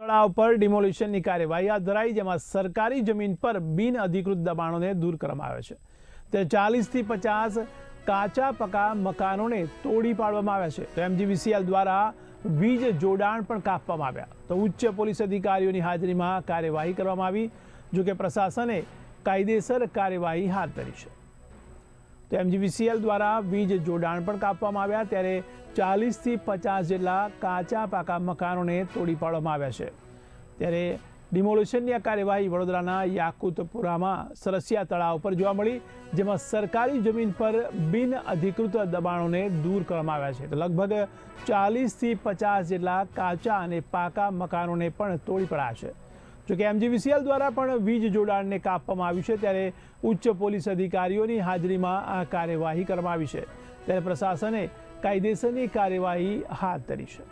તળાવ પર ડિમોલિશનની કાર્યવાહી હાથ ધરાઈ, જેમાં સરકારી જમીન પર બિન અધિકૃત દબાણોને દૂર કરવામાં આવે છે. તે ચાલીસથી પચાસ કાચા પકા મકાનોને તોડી પાડવામાં આવ્યા છે. તો એમજીવીસીએલ દ્વારા વીજ જોડાણ પણ કાપવામાં આવ્યા. તો ઉચ્ચ પોલીસ અધિકારીઓની હાજરીમાં કાર્યવાહી કરવામાં આવી, જોકે પ્રશાસને કાયદેસર કાર્યવાહી હાથ ધરી છે. તો એમજીવીસીએલ દ્વારા વીજ જોડાણ પણ કાપવામાં આવ્યા. ત્યારે ચાલીસથી પચાસ જેટલા કાચા પાકા મકાનોને તોડી પાડવામાં આવ્યા છે. ત્યારે ડિમોલિશનની આ કાર્યવાહી વડોદરાના યાકુતપુરામાં સરસિયા તળાવ પર જોવા મળી, જેમાં સરકારી જમીન પર બિન અધિકૃત દબાણોને દૂર કરવામાં આવ્યા છે. તો લગભગ ચાલીસથી પચાસ જેટલા કાચા અને પાકા મકાનોને પણ તોડી પડાયા છે. જોકે એમજીવીસીએલ દ્વારા પણ વીજ જોડાણને કાપવામાં આવ્યું છે, ત્યારે ઉચ્ચ પોલીસ અધિકારીઓની હાજરીમાં આ કાર્યવાહી કરવામાં આવી છે. ત્યારે પ્રશાસને કાયદેસરની કાર્યવાહી હાથ ધરી છે.